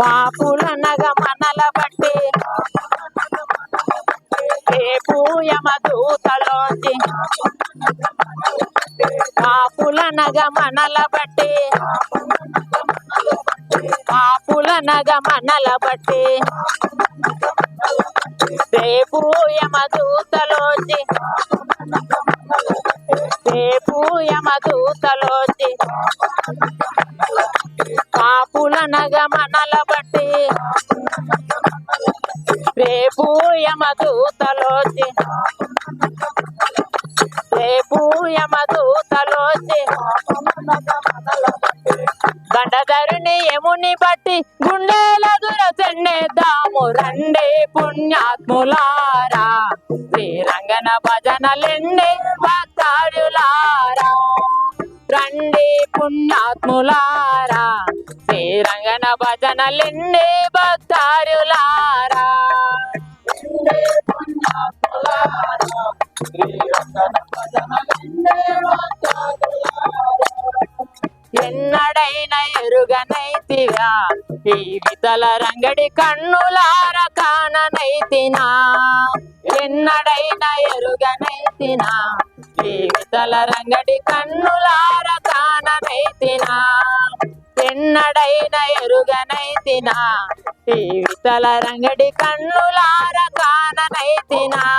పాపుల మనల బట్టి. రేపు యమదూతలోంచి పాపుల మనల బట్టి. పాపుల మనల బట్టి. రేపు యమదూతలోంచి రేపు యమదూతలోంచి యమదూతలోచి గండధరుని యముని బట్టి గుండెల దుర చెండేద్దాము రండే పుణ్యాత్ములారా శ్రీరంగన భజనలెండే భక్తాడులారా రండి పుణ్యాత్ములారా శ్రీరంగన భజనలెండే భక్తారులారా ఎన్నడైన ఎరుగనైతిగా ఈ వితల రంగడి కన్నులార కాననైతినా? ఎన్నడైన ఎరుగనైతినా? ఈ వితల రంగడి కన్నులార కాననైతినా? ఎన్నడైన ఎరుగనైతినా? ఈ వితల రంగడి కన్నులార కాననైతినా?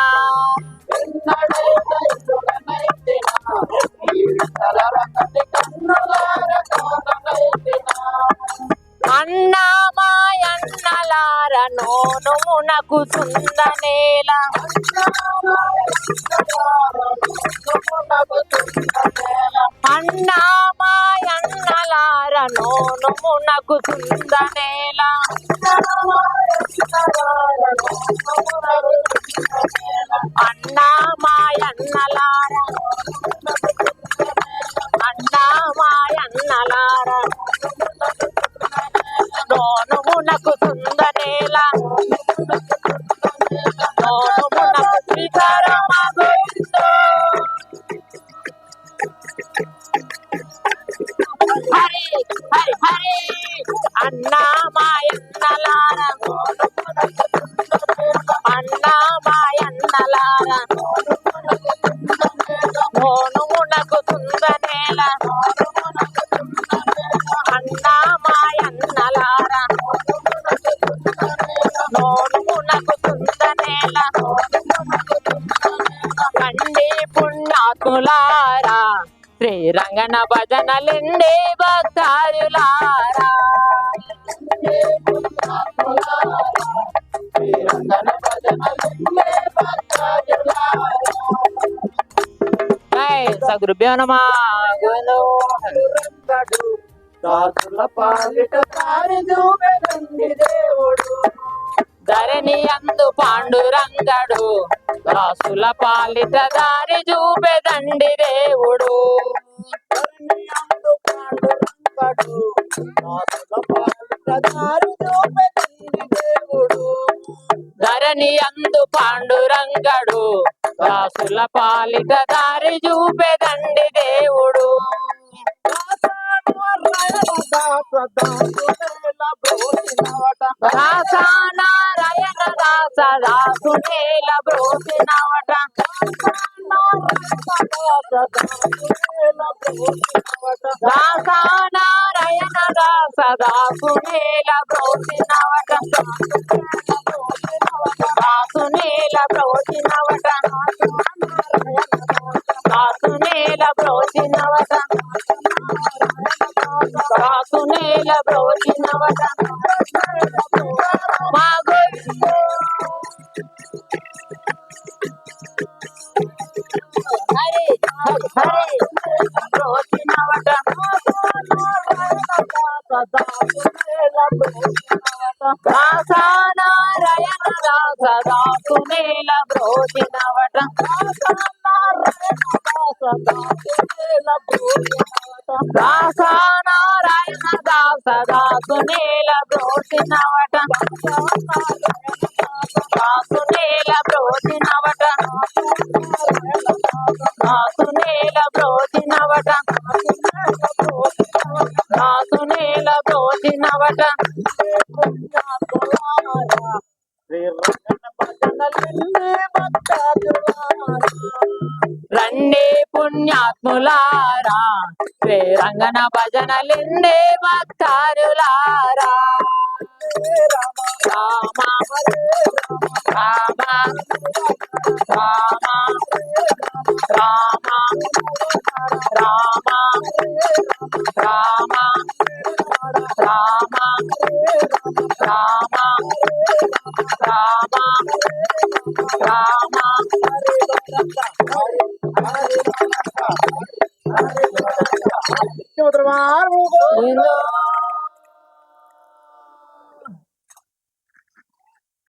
అన్నామాయన్నలార నోను మునకు సుందనేల అన్నామాయన్నలార నోను మునకు సుందనేల అన్నామాయన్నలార అన్నామాయన్నలార పుణ్యాత్ములారా శ్రీరంగన భజనలిండే భక్తారులారా. సగురుభ్యో నమా. గోవిందో పాలిట దారి దేవుడు ధరణి అందు పాండురంగడు దాసుల పాలిట దారి చూపెదండి దేవుడు. ధరణి అందు పాండురంగడు దేవుడు. ధరణి అందు పాండురంగడు. రాసుల పాలిట దారి చూపెదండి దేవుడు. రాసానారాయణ దాస దాసునేల బ్రోసినవట రాసానారాయణ దాస దాసునేల బ్రోసినవట దాసునేల బ్రోసినవట దాసునేల బ్రోసినవట దాసునేల బ్రోసినవట మా గోవిందో హరి హరి హరి బ్రోసినవట దాసానారాయణ దాస దాసునేల బ్రోసినవట దాసానారాయణ దాస దాసునేల బ్రోసినవట దాసునేల బ్రోసినవట దాసునేల బ్రోసినవట దాసునేల బ్రోసినవట పుణ్యాత్ములారా శ్రీ రంగన భజనలిందే భక్తారులారా రామ రామ రామ రామ రామ రామ రామ రామ We know